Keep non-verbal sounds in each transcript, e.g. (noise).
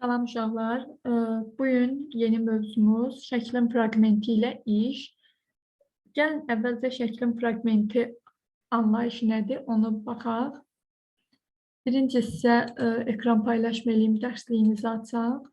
Salam uşaqlar. Ee, Bugün yeni mövzumuz şəklin fraqmenti ilə iş. Gəlin əvvəlcə şəklin fraqmenti anlayışı nədir, onu baxaq. Birinci sizə e, ekran paylaşma eləyim, dərsliyinizi açaq.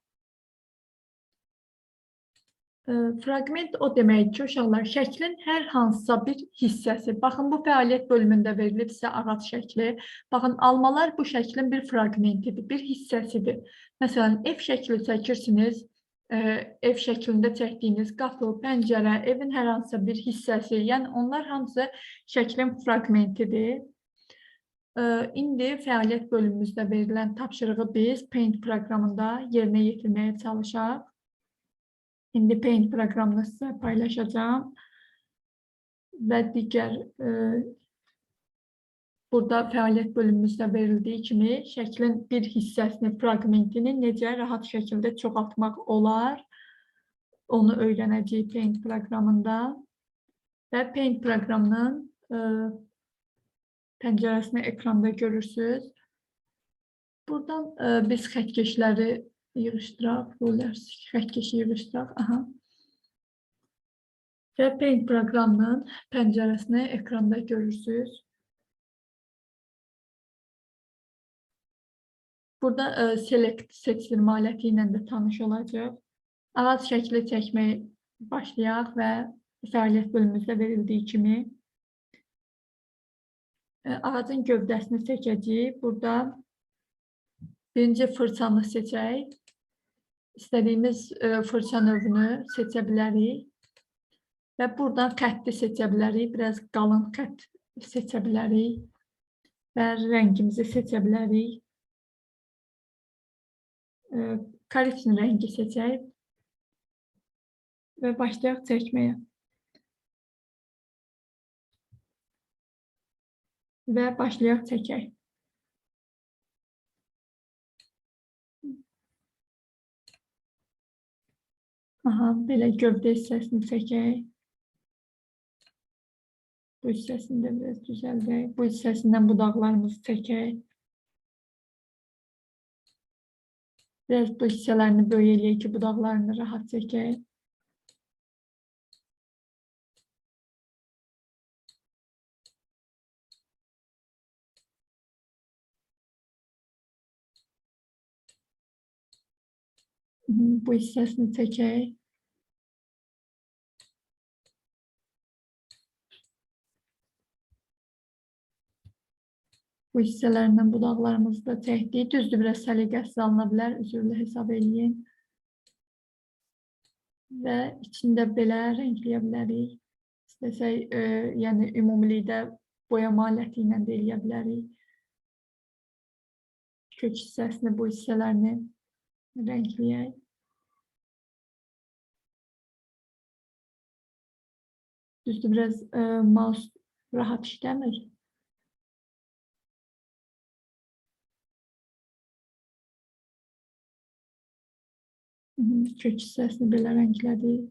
Fraqment o deməkdir ki, uşaqlar şəklin hər hansısa bir hissəsi. Baxın, bu fəaliyyət bölümündə verilib sizə ağac şəkli. Baxın, almalar bu şəklin bir fraqmentidir, bir hissəsidir. Məsələn, ev şəkli çəkirsiniz, ev şəklində çəkdiyiniz qapı, pəncərə, evin hər hansısa bir hissəsi, yəni onlar hamısı şəklin fraqmentidir. E, İndi fəaliyyət bölümümüzdə verilən tapşırığı biz Paint proqramında yerinə yetirməyə çalışaq. İndi Paint proqramını sizə paylaşacağam və digər e, Burada fəaliyyət bölümümüzdə verildiyi kimi şəklin bir hissəsini, fraqmentini necə rahat şəkildə çoxaltmaq olar, onu öyrənəcəyik Paint proqramında. Və Paint proqramının e, pəncərəsini ekranda görürsünüz. Buradan e, biz xətkeşləri yığışdıraq, ruler xətkeşi yığışdıraq. Aha. Və Paint proqramının pəncərəsini ekranda görürsünüz. Burada e, select seçilmə aləti ilə də tanış olacaq. Ağac şəkli çəkməyə başlayaq və fəaliyyət bölümümüzdə verildiyi kimi e, ağacın gövdəsini çəkəcəyik. Burada birinci fırçanı seçək. İstədiyimiz e, fırça növünü seçə bilərik. Və buradan xətti seçə bilərik. Biraz qalın xətt seçə bilərik. Və rəngimizi seçə bilərik. E, Karetin rəngi seçək və başlayaq çəkməyə. Və başlayaq çəkək. Aha, belə gövdə hissəsini çəkək. Bu hissəsini də biraz düzəldək. Bu hissəsindən budaqlarımızı çəkək. Biraz bu hissələrini böyük eləyək ki, budaqlarını rahat çəkək. Mhm, Bu hissəsini çəkək. Bu hissələrindən budaqlarımızı da çəkdik. Düzdür, biraz səliqəsiz alına bilər, üzrlü hesab eləyin. Və içində belə rəngləyə bilərik. İstəsək, e, yəni ümumilikdə boyama aləti ilə də eləyə bilərik. Kök hissəsini, bu hissələrini rəngləyək. Düzdür, biraz e, mouse rahat işləmir. Mhm, Kök hissəsini belə rənglədik.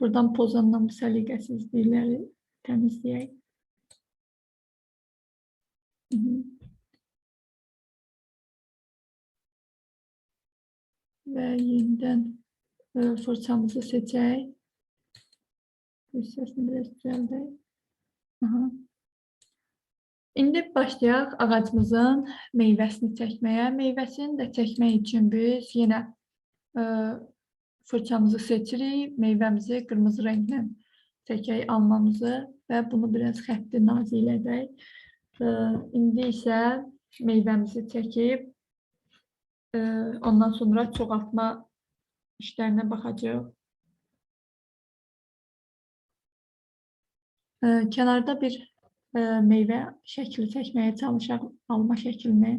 Buradan pozandan bu səliqəsizlikləri təmizləyək. Mhm. Və yenidən e, fırçamızı seçək. Bu hissəsini biraz düzəldək. Aha. İndi başlayaq ağacımızın meyvəsini çəkməyə. Meyvəsini də çəkmək üçün biz yenə e, fırçamızı seçirik. Meyvəmizi qırmızı rənglə çəkək almamızı və bunu biraz xətti nazilədək. E, indi isə meyvəmizi çəkib e, ondan sonra çoxaltma işlərinə baxacağıq. E, kənarda bir e, meyvə şəkli çəkməyə çalışaq, alma şəklini.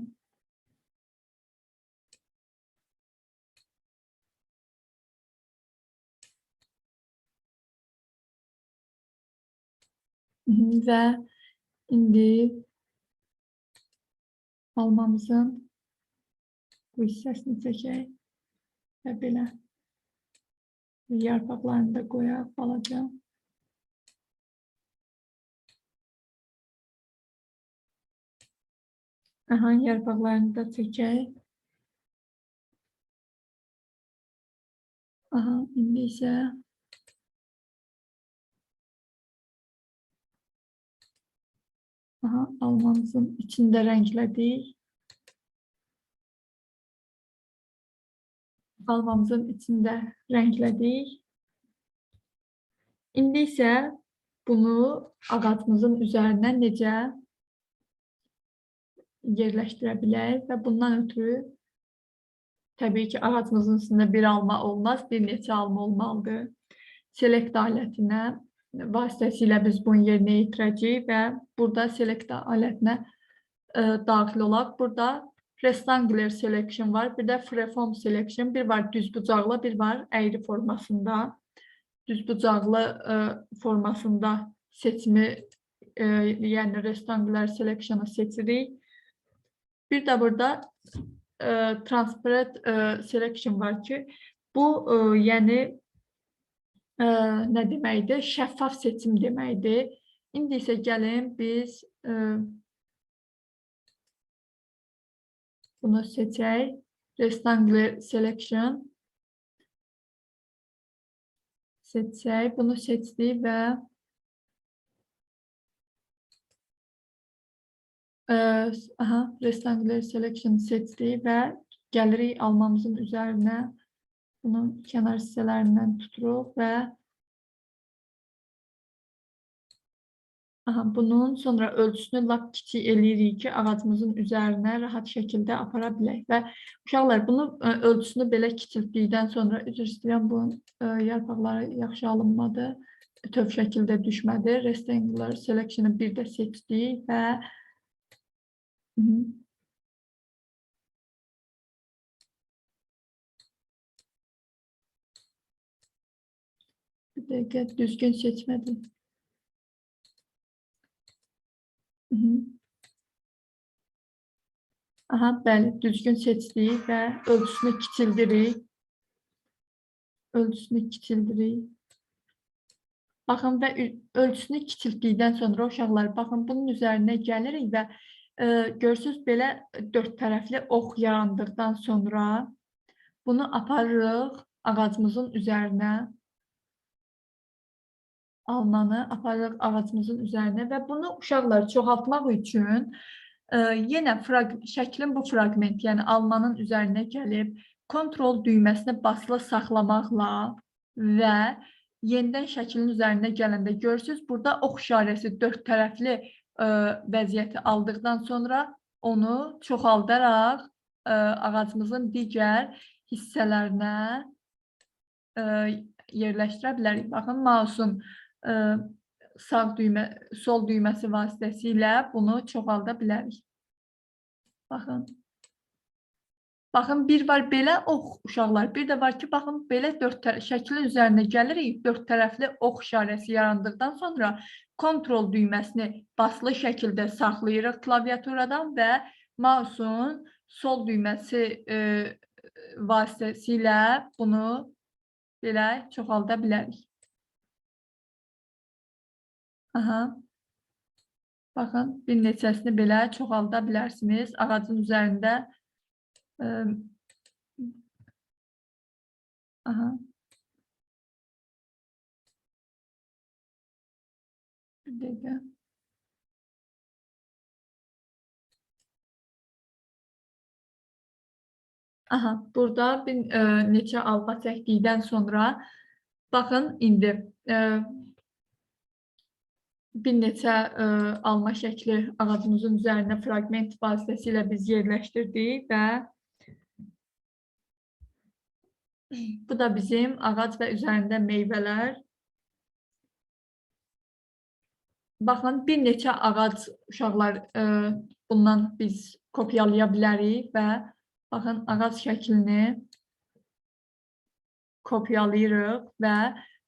Və indi almamızın bu hissəsini çəkək və belə yarpaqlarını da qoyaq balaca. Ahan yarpaqlarını da çəkək. Aha, indi isə Aha, almamızın içində rənglədik. Almamızın içində rənglədik. İndi isə bunu ağacımızın üzərinə necə yerləşdirə bilərik və bundan ötürü təbii ki, ağacımızın üstündə bir alma olmaz, bir neçə alma olmalıdır. Select alətinə vasitəsilə biz bunu yerinə yetirəcəyik və burada select alətinə ə, daxil olaq. Burada rectangular selection var, bir də freeform selection, bir var düz bucaqlı, bir var əyri formasında. Düz bucaqlı ə, formasında seçimi, ə, yəni rectangular selection'ı seçirik. Bir də burada ə, transparent ə, selection var ki, bu ə, yəni ə, nə deməkdir? Şəffaf seçim deməkdir. İndi isə gəlin biz ə, bunu seçək. Rectangular selection seçək. Bunu seçdik və ə, aha, rectangular selection seçdik və gəlirik almamızın üzərinə bunun kənar hissələrindən tuturuq və aha, bunun sonra ölçüsünü lap kiçik eləyirik ki, ağacımızın üzərinə rahat şəkildə apara bilək və uşaqlar bunu ə, ölçüsünü belə kiçiltdikdən sonra üzr istəyirəm bu ə, yarpaqları yaxşı alınmadı. Bütöv şəkildə düşmədi. Rectangular selection'ı bir də seçdik və Hı -hı. Dakika düzgün seçmedim. Aha, bəli, düzgün seçdik və ölçüsünü kiçildirik. Ölçüsünü kiçildirik. Baxın və ölçüsünü kiçiltdikdən sonra uşaqlar, baxın bunun üzərinə gəlirik və e, görürsüz belə dörd tərəfli ox yarandıqdan sonra bunu aparırıq ağacımızın üzərinə. Almanı aparırıq ağacımızın üzərinə və bunu uşaqlar çoxaltmaq üçün e, yenə şəklin bu fraqment, yəni almanın üzərinə gəlib kontrol düyməsinə basılı saxlamaqla və yenidən şəklin üzərində gələndə görürsüz, burada ox işarəsi dörd tərəfli ə, vəziyyəti aldıqdan sonra onu çoxaldaraq ə, ağacımızın digər hissələrinə ə, yerləşdirə bilərik. Baxın, mausun sağ düymə, sol düyməsi vasitəsilə bunu çoxalda bilərik. Baxın. Baxın, bir var belə ox uşaqlar, bir də var ki, baxın, belə dörd şəklin üzərinə gəlirik, dörd tərəfli ox işarəsi yarandıqdan sonra kontrol düyməsini basılı şəkildə saxlayırıq klaviaturadan və mausun sol düyməsi e, vasitəsilə bunu belə çoxalda bilərik. Aha. Baxın, bir neçəsini belə çoxalda bilərsiniz. Ağacın üzərində Eee Aha. Bir dakika. Aha, burada bir, eee, neçə alma çəkdikdən sonra baxın indi, eee bir neçə eee, alma şəkli ağacımızın üzərinə fraqment vasitəsilə biz yerləşdirdik və Bu da bizim ağac və üzərində meyvələr. Baxın, bir neçə ağac uşaqlar ə, bundan biz kopyalaya bilərik və baxın, ağac şəklini kopyalayırıq və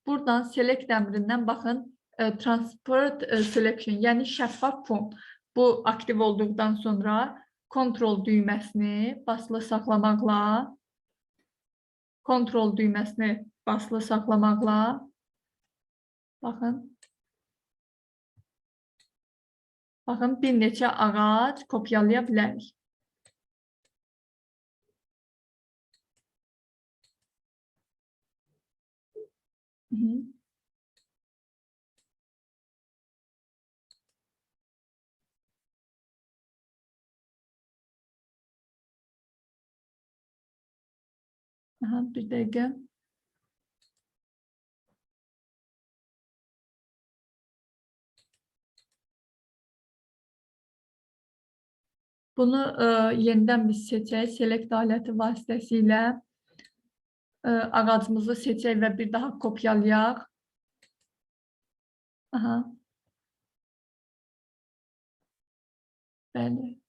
buradan select əmrindən baxın, ə, transport ə, selection, yəni şəffaf fon. Bu aktiv olduqdan sonra kontrol düyməsini basılı saxlamaqla kontrol düyməsini basılı saxlamaqla baxın Baxın, bir neçə ağac kopyalaya bilərik. Hı Aha, bir dəqiqə. Bunu e, yenidən biz seçək. Select aləti vasitəsilə e, ağacımızı seçək və bir daha kopyalayaq. Aha. Bəli.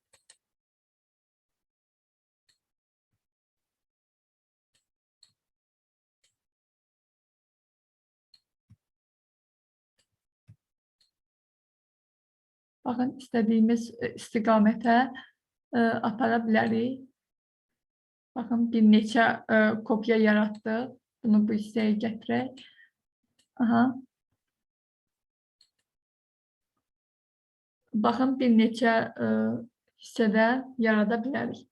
Baxın, istədiyimiz e, istiqamətə e, apara bilərik. Baxın, bir neçə e, kopya yaratdıq. Bunu bu hissəyə gətirək. Aha. Baxın, bir neçə hissədə yarada bilərik.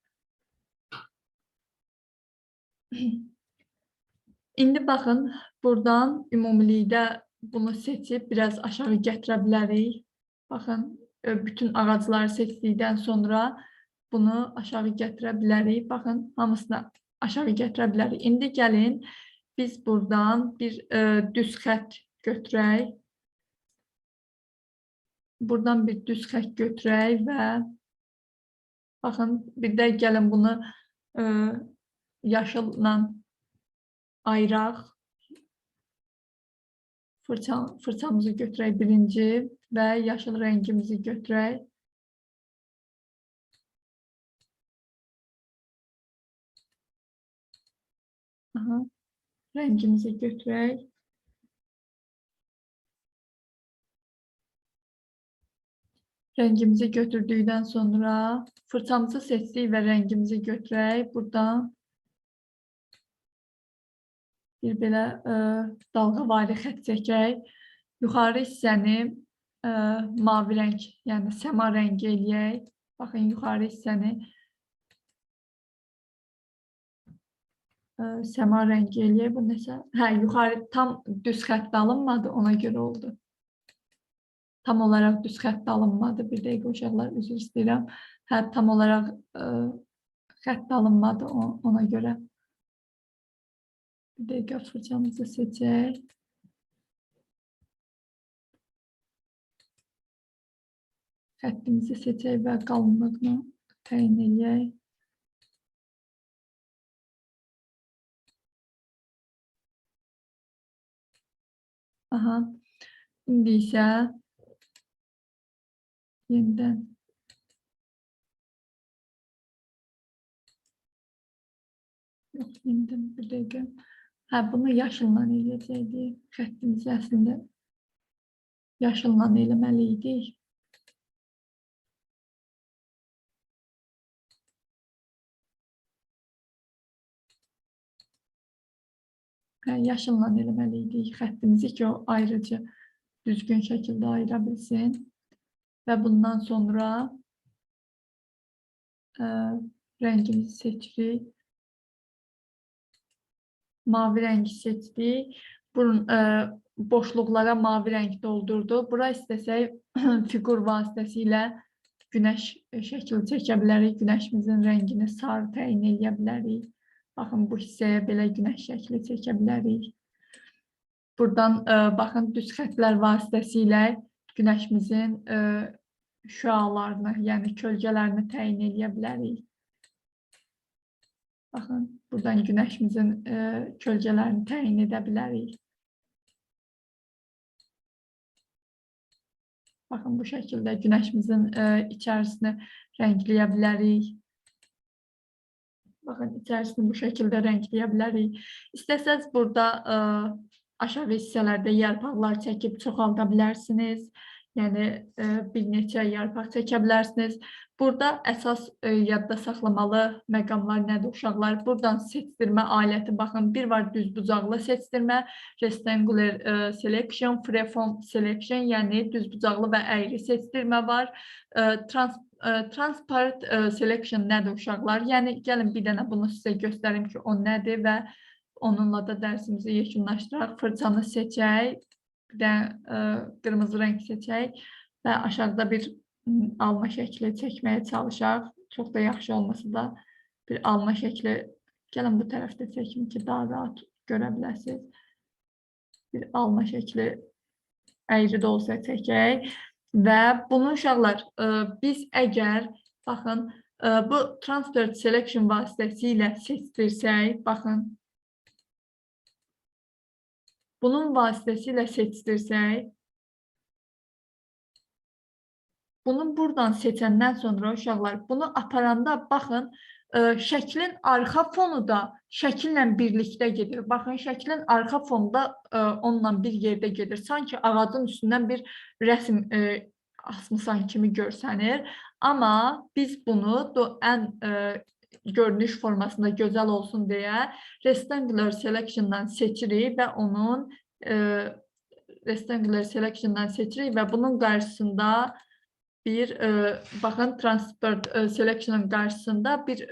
İndi baxın, buradan ümumilikdə bunu seçib biraz aşağı gətirə bilərik. Baxın, bütün ağacları seçdikdən sonra bunu aşağı gətirə bilərik. Baxın, hamısını aşağı gətirə bilərik. İndi gəlin, biz buradan bir e, düz xət götürək. Buradan bir düz xət götürək və baxın, bir də gəlin bunu e, yaşılla ayıraq. Fırça, fırçamızı götürək birinci və yaşıl rəngimizi götürək. Aha, rəngimizi götürək. Rəngimizi götürdükdən sonra fırçamızı seçdik və rəngimizi götürək. Buradan bir belə ə, dalğavari xətt çəkək. Yuxarı hissəni ə, mavi rəng, yəni səma rəngi eləyək. Baxın, yuxarı hissəni ə, səma rəngi eləyək. Bu nəsə? Hə, yuxarı tam düz xətt alınmadı, ona görə oldu. Tam olaraq düz xətt alınmadı. Bir dəqiqə uşaqlar, üzr istəyirəm. Hə, tam olaraq ə, xətt alınmadı ona görə. Bir dəqiqə fırçamızı seçək. Xəttimizi seçək və qalınlığını təyin edək. Aha, indi isə yenidən Yox, yenidən bir dəqiqə. Hə, bunu yaşılla eləyəcəkdik. Xəttimizi əslində yaşılla eləməli idik. Hə, yaşılla eləməli idik xəttimizi ki, o ayrıcı düzgün şəkildə ayıra bilsin. Və bundan sonra ə, rəngimizi seçirik. Mavi rəngi seçdik. Bunun ə, boşluqlara mavi rəng doldurdu. Bura istəsək (clears throat) fiqur vasitəsilə günəş şəkli çəkə bilərik. Günəşimizin rəngini sarı təyin edə bilərik. Baxın, bu hissəyə belə günəş şəkli çəkə bilərik. Buradan ə, baxın, düz xətlər vasitəsilə günəşimizin ə, şüalarını, yəni kölgələrini təyin edə bilərik. Baxın, buradan günəşimizin ə, kölgələrini təyin edə bilərik. Baxın, bu şəkildə günəşimizin ə, içərisini rəngləyə bilərik. Baxın, içərisini bu şəkildə rəngləyə bilərik. İstəsəz burada ə, aşağı hissələrdə yarpaqlar çəkib çoxalda bilərsiniz. Yəni ə, bir neçə yarpaq çəkə bilərsiniz. Burada əsas e, yadda saxlamalı məqamlar nədir uşaqlar? Buradan seçdirmə aləti baxın. Bir var düzbucaqlı seçdirmə, rectangular e, selection, freeform selection, yəni düzbucaqlı və əyri seçdirmə var. E, trans e, transparent e, selection nədir uşaqlar? Yəni gəlin bir dənə bunu sizə göstərim ki, o nədir və onunla da dərsimizi yekunlaşdıraq. Fırçanı seçək, bir də e, qırmızı rəng seçək və aşağıda bir alma şəkli çəkməyə çalışaq. Çox da yaxşı olmasa da bir alma şəkli gəlin bu tərəfdə çəkim ki, daha rahat görə biləsiniz. Bir alma şəkli əyri də olsa çəkək və bunu uşaqlar ə, biz əgər baxın ə, bu transfer selection vasitəsilə seçdirsək, baxın. Bunun vasitəsilə seçdirsək Bunu buradan seçəndən sonra uşaqlar bunu aparanda baxın ə, şəklin arxa fonu da şəkillə birlikdə gedir. Baxın şəklin arxa fonu da ə, onunla bir yerdə gedir. Sanki ağacın üstündən bir rəsm ə, asmısan kimi görsənir. Amma biz bunu ən ə, görünüş formasında gözəl olsun deyə rectangular selection'dan seçirik və onun ə, rectangular selection'dan seçirik və bunun qarşısında bir e, baxın transport e, selection'ın qarşısında bir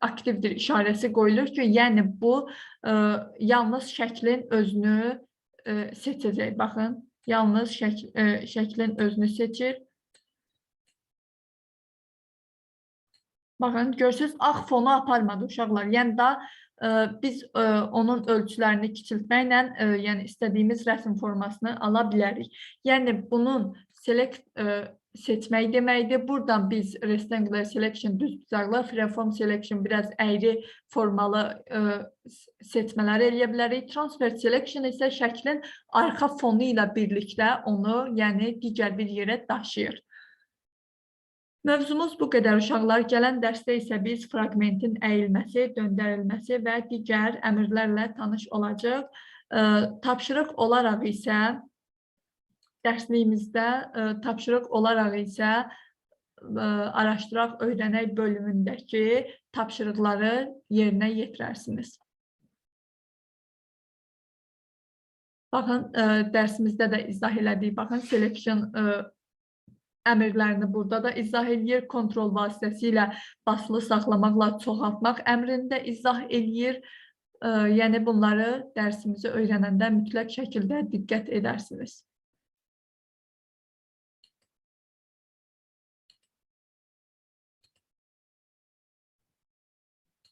aktivdir işarəsi qoyulur ki, yəni bu e, yalnız şəklin özünü e, seçəcək. Baxın, yalnız şək, e, şəklin özünü seçir. Baxın, görürsüz, ağ fonu aparmadı uşaqlar. Yəni da e, biz e, onun ölçülərini kiçiltməklə, e, yəni istədiyimiz rəsm formasını ala bilərik. Yəni bunun select e, seçmək deməkdir. Buradan biz rectangular selection düz bucaqlı, freeform selection biraz əyri formalı ə, seçmələr eləyə bilərik. Transfer selection isə şəklin arxa fonu ilə birlikdə onu, yəni digər bir yerə daşıyır. Mövzumuz bu qədər uşaqlar. Gələn dərsdə isə biz fraqmentin əyilməsi, döndərilməsi və digər əmrlərlə tanış olacağıq. Ə, tapşırıq olaraq isə dərsliyimizdə ə, tapşırıq olaraq isə ə, araşdıraq, öyrənək bölümündəki tapşırıqları yerinə yetirərsiniz. Baxın, ə, dərsimizdə də izah elədik. Baxın, selection ə, əmrlərini burada da izah eləyir. Kontrol vasitəsilə basılı saxlamaqla çoxaltmaq əmrini də izah eləyir. Yəni bunları dərsimizi öyrənəndə mütləq şəkildə diqqət edərsiniz.